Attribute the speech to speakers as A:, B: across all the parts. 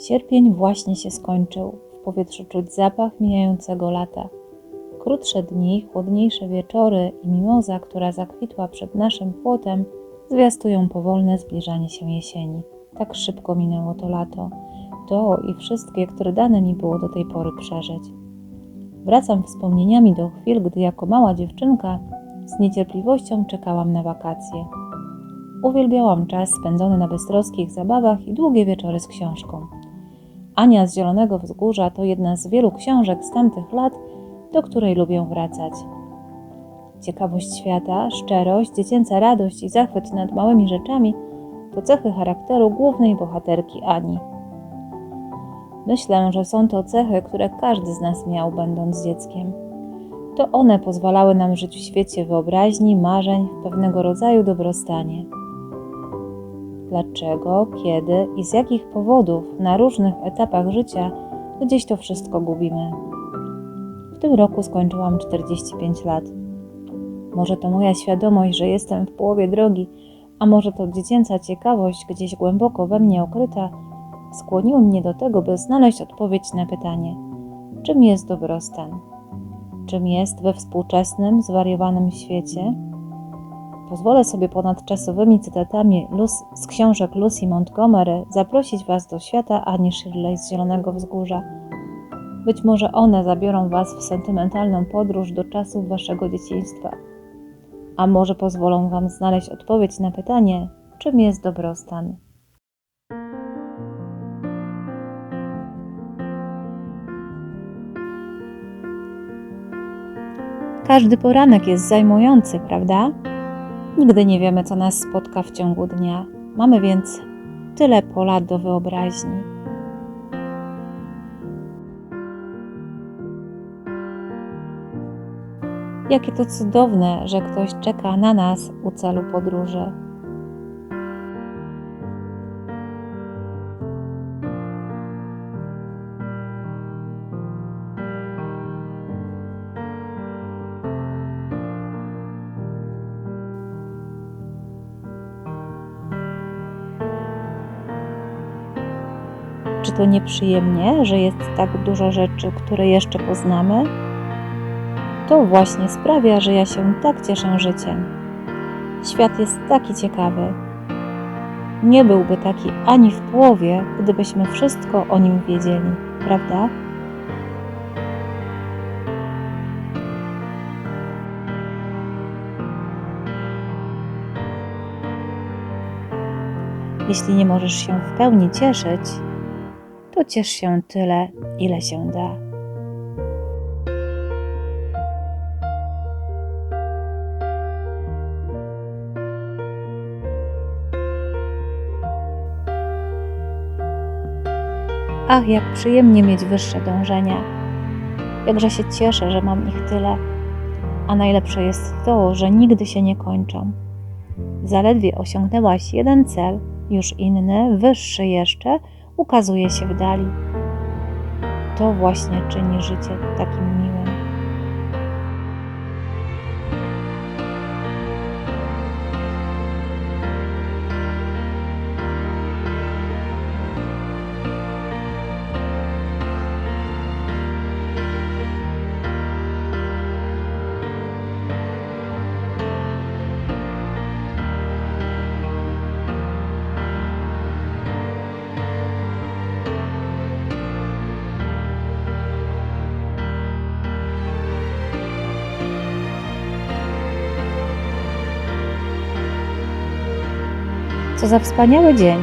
A: Sierpień właśnie się skończył. W powietrzu czuć zapach mijającego lata. Krótsze dni, chłodniejsze wieczory i mimoza, która zakwitła przed naszym płotem, zwiastują powolne zbliżanie się jesieni. Tak szybko minęło to lato. To i wszystkie, które dane mi było do tej pory przeżyć. Wracam wspomnieniami do chwil, gdy jako mała dziewczynka z niecierpliwością czekałam na wakacje. Uwielbiałam czas spędzony na beztroskich zabawach i długie wieczory z książką. Ania z Zielonego Wzgórza to jedna z wielu książek z tamtych lat, do której lubię wracać. Ciekawość świata, szczerość, dziecięca radość i zachwyt nad małymi rzeczami to cechy charakteru głównej bohaterki Ani. Myślę, że są to cechy, które każdy z nas miał, będąc dzieckiem. To one pozwalały nam żyć w świecie wyobraźni, marzeń, pewnego rodzaju dobrostanie. Dlaczego, kiedy i z jakich powodów na różnych etapach życia gdzieś to wszystko gubimy? W tym roku skończyłam 45 lat. Może to moja świadomość, że jestem w połowie drogi, a może to dziecięca ciekawość gdzieś głęboko we mnie ukryta, skłoniły mnie do tego, by znaleźć odpowiedź na pytanie, czym jest dobrostan? Czym jest we współczesnym, zwariowanym świecie? Pozwolę sobie ponad czasowymi cytatami Luz, z książek Lucy Montgomery zaprosić Was do świata Ani Shirley z Zielonego Wzgórza. Być może one zabiorą Was w sentymentalną podróż do czasów Waszego dzieciństwa. A może pozwolą Wam znaleźć odpowiedź na pytanie, czym jest dobrostan. Każdy poranek jest zajmujący, prawda? Nigdy nie wiemy, co nas spotka w ciągu dnia. Mamy więc tyle pola do wyobraźni. Jakie to cudowne, że ktoś czeka na nas u celu podróży. Czy to nieprzyjemnie, że jest tak dużo rzeczy, które jeszcze poznamy? To właśnie sprawia, że ja się tak cieszę życiem. Świat jest taki ciekawy. Nie byłby taki ani w połowie, gdybyśmy wszystko o nim wiedzieli, prawda? Jeśli nie możesz się w pełni cieszyć, to ciesz się tyle, ile się da. Ach, jak przyjemnie mieć wyższe dążenia. Jakże się cieszę, że mam ich tyle. A najlepsze jest to, że nigdy się nie kończą. Zaledwie osiągnęłaś jeden cel, już inny, wyższy jeszcze, ukazuje się w dali. To właśnie czyni życie takim Co za wspaniały dzień!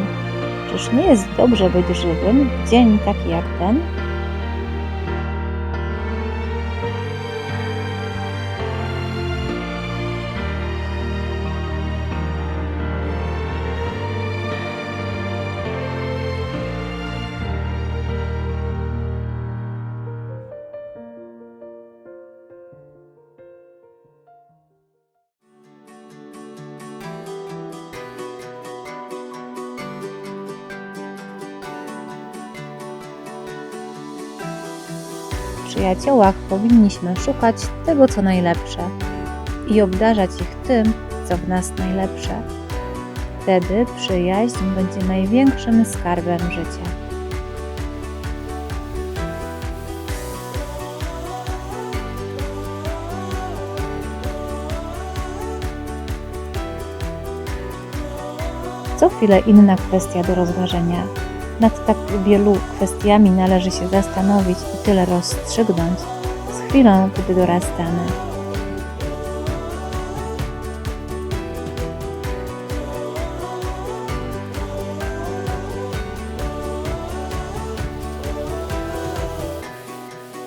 A: Czyż nie jest dobrze być żywym w dzień taki jak ten? przyjaciołach powinniśmy szukać tego, co najlepsze i obdarzać ich tym, co w nas najlepsze. Wtedy przyjaźń będzie największym skarbem życia. Co chwilę inna kwestia do rozważenia nad tak wielu kwestiami należy się zastanowić i tyle rozstrzygnąć z chwilą, gdy dorastamy.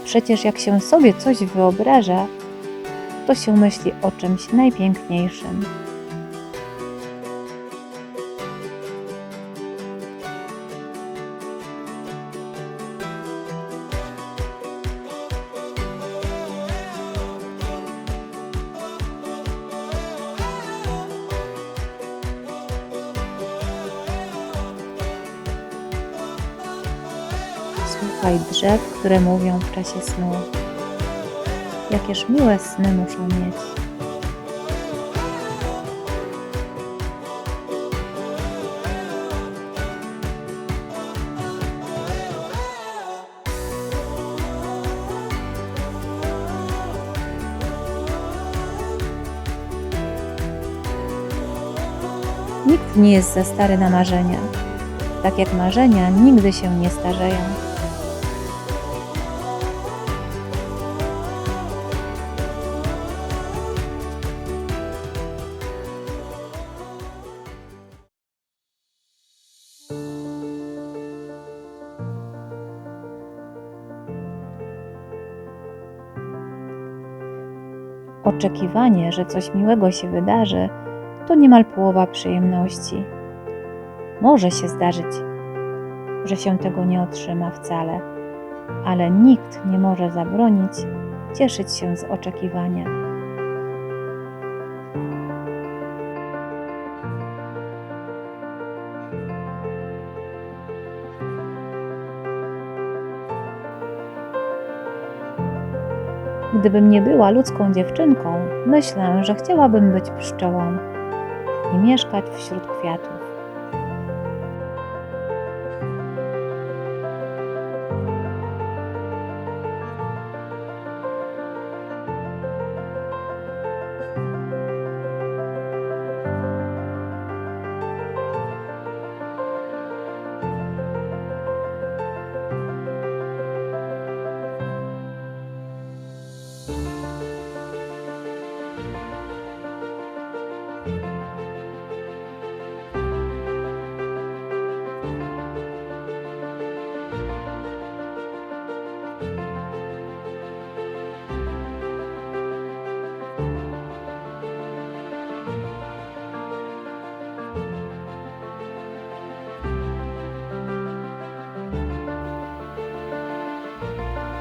A: Przecież jak się sobie coś wyobraża, to się myśli o czymś najpiękniejszym. Słuchaj drzew, które mówią w czasie snu. Jakież miłe sny muszą mieć. Nikt nie jest za stary na marzenia, tak jak marzenia nigdy się nie starzeją. Oczekiwanie, że coś miłego się wydarzy, to niemal połowa przyjemności. Może się zdarzyć, że się tego nie otrzyma wcale, ale nikt nie może zabronić cieszyć się z oczekiwania. Gdybym nie była ludzką dziewczynką, myślę, że chciałabym być pszczołą i mieszkać wśród kwiatów.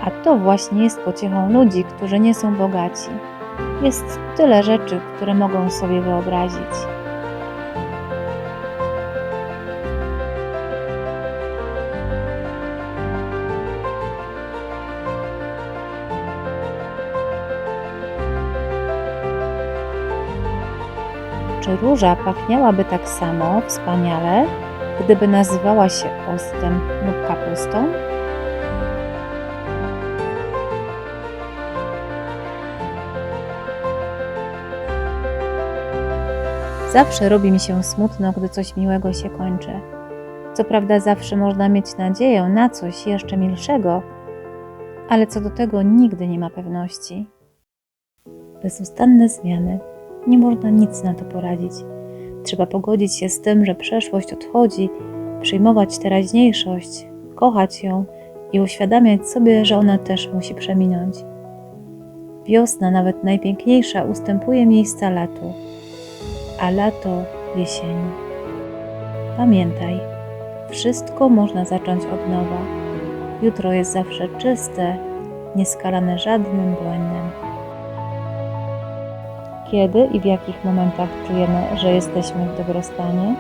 A: A to właśnie jest pociechą ludzi, którzy nie są bogaci. Jest tyle rzeczy, które mogą sobie wyobrazić. Czy róża pachniałaby tak samo wspaniale, gdyby nazywała się ostem lub kapustą? Zawsze robi mi się smutno, gdy coś miłego się kończy. Co prawda, zawsze można mieć nadzieję na coś jeszcze milszego, ale co do tego nigdy nie ma pewności. Bezustanne zmiany. Nie można nic na to poradzić. Trzeba pogodzić się z tym, że przeszłość odchodzi, przyjmować teraźniejszość, kochać ją i uświadamiać sobie, że ona też musi przeminąć. Wiosna, nawet najpiękniejsza, ustępuje miejsca latu a lato jesieni. Pamiętaj, wszystko można zacząć od nowa. Jutro jest zawsze czyste, nieskalane żadnym błędem. Kiedy i w jakich momentach czujemy, że jesteśmy w dobrostanie?